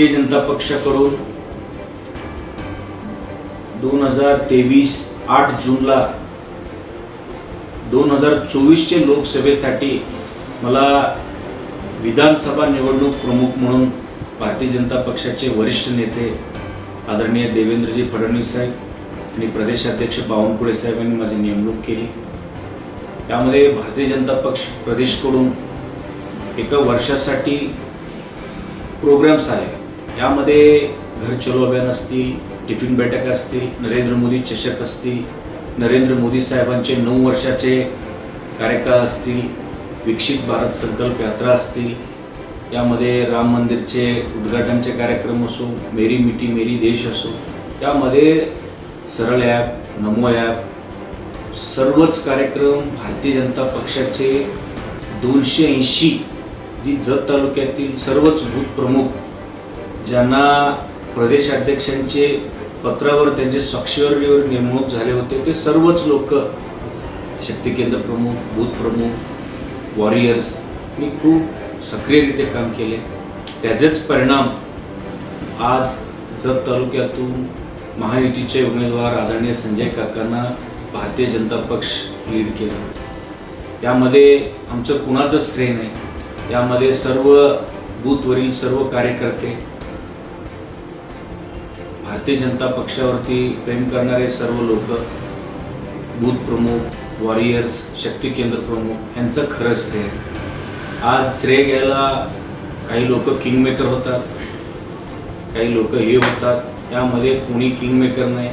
भारतीय जनता पक्षाकडून दोन हजार तेवीस आठ जूनला दोन हजार चोवीसचे लोकसभेसाठी मला विधानसभा निवडणूक प्रमुख म्हणून भारतीय जनता पक्षाचे वरिष्ठ नेते आदरणीय देवेंद्रजी फडणवीस साहेब आणि प्रदेशाध्यक्ष बावनकुळे साहेब यांनी माझी नेमणूक केली. त्यामध्ये भारतीय जनता पक्ष प्रदेशकडून एका वर्षासाठी प्रोग्राम्स आहे यामध्ये घर चलो अभियान असतील टिफिन बैठक असतील नरेंद्र मोदी चषक असतील नरेंद्र मोदी साहेबांचे नऊ वर्षाचे कार्यकाळ असतील विकसित भारत संकल्प यात्रा असतील यामध्ये राम मंदिरचे उद्घाटनचे कार्यक्रम असो मेरी मिठी मेरी देश असो त्यामध्ये सरळ ॲप नमो ॲप सर्वच कार्यक्रम भारतीय जनता पक्षाचे दोनशे ऐंशी जी जत तालुक्यातील सर्वच बूथ प्रमुख ज्यांना प्रदेशाध्यक्षांचे पत्रावर त्यांचे स्वाक्षरीवर नेमणूक झाले होते ते सर्वच लोक शक्ती केंद्र प्रमुख बूथ प्रमुख वॉरियर्स मी खूप सक्रियरित्या काम केले. त्याचेच परिणाम आज जत तालुक्यातून महायुतीचे उमेदवार आदरणीय संजय काकांना भारतीय जनता पक्ष लीड केला. त्यामध्ये आमचं कुणाचं श्रेय नाही. यामध्ये सर्व बूथवरील सर्व कार्यकर्ते भारतीय जनता पक्षावरती प्रेम करणारे सर्व लोक बूथ प्रमुख वॉरियर्स शक्ती केंद्र प्रमुख यांचं खरं श्रेय आज श्रेय घ्यायला काही लोक किंगमेकर होतात काही लोक हे होतात. यामध्ये कुणी किंगमेकर नाही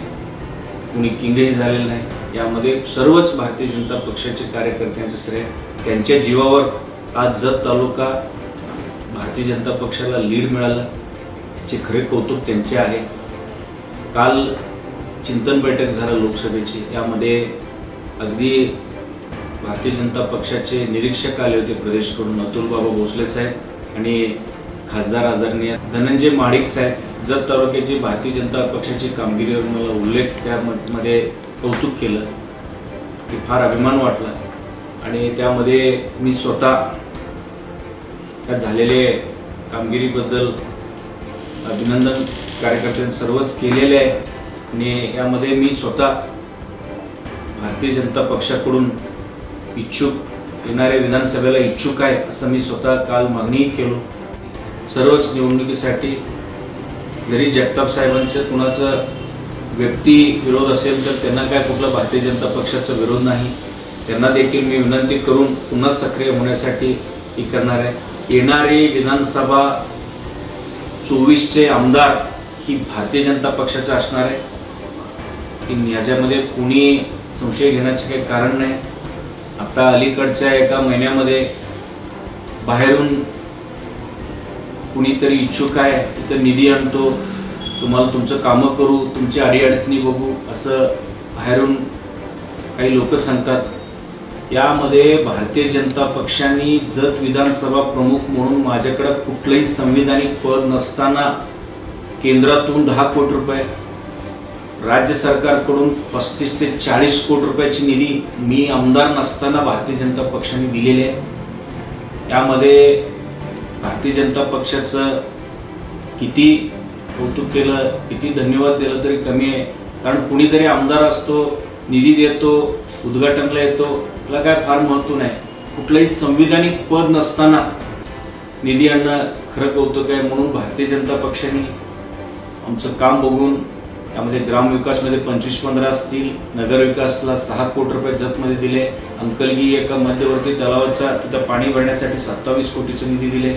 कुणी किंगही झालेलं नाही. यामध्ये सर्वच भारतीय जनता पक्षाचे कार्यकर्त्यांचं श्रेय. त्यांच्या जीवावर आज जत तालुका भारतीय जनता पक्षाला लीड मिळालं. याचे खरे कौतुक त्यांचे आहे. काल चिंतन बैठक झालं लोकसभेची. यामध्ये अगदी भारतीय जनता पक्षाचे निरीक्षक आले होते प्रदेशकडून अतुलबाबा भोसले साहेब आणि खासदार आदरणीय धनंजय माडिक साहेब. जत तालुक्याची भारतीय जनता पक्षाची कामगिरीवर मला उल्लेख त्यामध्ये कौतुक केलं. की फार अभिमान वाटला. आणि त्यामध्ये मी स्वतः त्या झालेले कामगिरीबद्दल अभिनंदन कार्यकर्त्यांनी सर्वच केलेले आहे. आणि यामध्ये मी स्वतः भारतीय जनता पक्षाकडून इच्छुक येणाऱ्या विधानसभेला इच्छुक आहे असं मी स्वतः काल मागणीही केलो. सर्वच निवडणुकीसाठी जरी जगताप साहेबांचं कुणाचं व्यक्ती विरोध असेल तर त्यांना काय कुठला भारतीय जनता पक्षाचा विरोध नाही. त्यांना देखील मी विनंती करून पुन्हा सक्रिय होण्यासाठी ही करणार आहे. येणारी विधानसभा चोवीसचे आमदार ही भारतीय जनता पक्षाचं असणार आहे. की याच्यामध्ये कुणी संशय घेण्याचे काही कारण नाही. आता अलीकडच्या एका महिन्यामध्ये बाहेरून कुणीतरी इच्छुक आहे तिथं निधी आणतो. तुम्हाला तुमचं कामं करू तुमची अडीअडचणी बघू असं बाहेरून काही लोक सांगतात. यामध्ये भारतीय जनता पक्षाने जत विधानसभा प्रमुख म्हणून माझ्याकडं कुठलंही संविधानिक पद नसताना केंद्रातून दहा कोटी रुपये. राज्य सरकारकडून पस्तीस ते चाळीस कोटी रुपयाची निधी मी आमदार नसताना भारतीय जनता पक्षाने दिलेली आहे. यामध्ये भारतीय जनता पक्षाचं किती कौतुक केलं किती धन्यवाद दिलं तरी कमी आहे. कारण कुणीतरी आमदार असतो निधी देतो उद्घाटनला येतो त्याला काय फार महत्त्व नाही. कुठलंही संविधानिक पद नसताना निधी आणणं खरं कौतुक आहे म्हणून भारतीय जनता पक्षाने आमचं काम बघून त्यामध्ये ग्रामविकासमध्ये पंचवीस पंधरा असतील नगरविकासला सहा कोटी रुपये जतमध्ये दिले. अंकलगी एका मध्यवर्ती तलावाचा तिथं पाणी भरण्यासाठी सत्तावीस कोटीचे निधी दिले.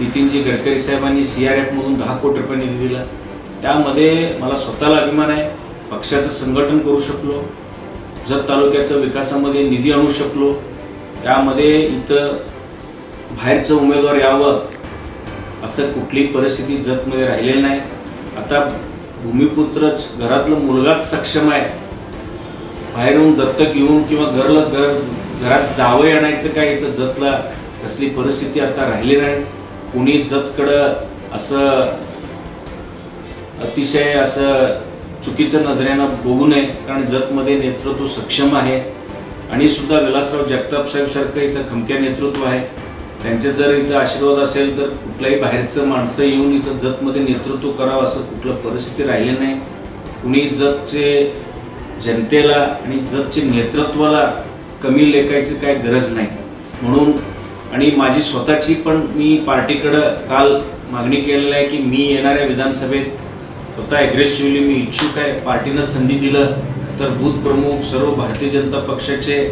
नितीनजी गडकरी साहेबांनी सी आर एफमधून दहा कोटी रुपये निधी दिला. त्यामध्ये मला स्वतःला अभिमान आहे. पक्षाचं संघटन करू शकलो. जत तालुक्याच्या विकासामध्ये निधी आणू शकलो. त्यामध्ये इथं बाहेरचं उमेदवार यावं असं कुठलीही परिस्थिती जतमध्ये राहिलेली नाही. आता भूमिपुत्रच घरातलं मुलगाच सक्षम आहे. बाहेरून दत्तक घेऊन किंवा घरला घर घरात जावं आणायचं काय इथं जतला कसली परिस्थिती आता राहिली नाही. कुणी जतकडं असं अतिशय असं चुकीचं नजरेनं बघू नये कारण जतमध्ये नेतृत्व सक्षम आहे. आणि सुद्धा विलासराव जगताप साहेब सारखं इथं खमक्या नेतृत्व आहे. त्यांचे जर इथं आशीर्वाद असेल तर कुठल्याही बाहेरचं माणसं येऊन इथं जतमध्ये नेतृत्व करावं असं कुठलं परिस्थिती राहिली नाही. कुणी जतचे जनतेला आणि जतचे नेतृत्वाला कमी लेखायची काय गरज नाही. म्हणून आणि माझी स्वतःची पण मी पार्टीकडं काल मागणी केलेली आहे की मी येणाऱ्या विधानसभेत स्वतः ॲग्रेसिव्हली मी इच्छुक आहे. पार्टीनं संधी दिलं तर बूथ प्रमुख सर्व भारतीय जनता पक्षाचे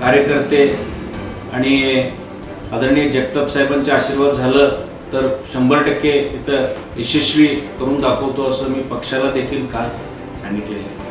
कार्यकर्ते आणि आदरणीय जगताप साहेबांचे आशीर्वाद झालं तर शंभर टक्के इथं यशस्वी करून दाखवतो असं मी पक्षाला देखील काल सांगितलेलं आहे.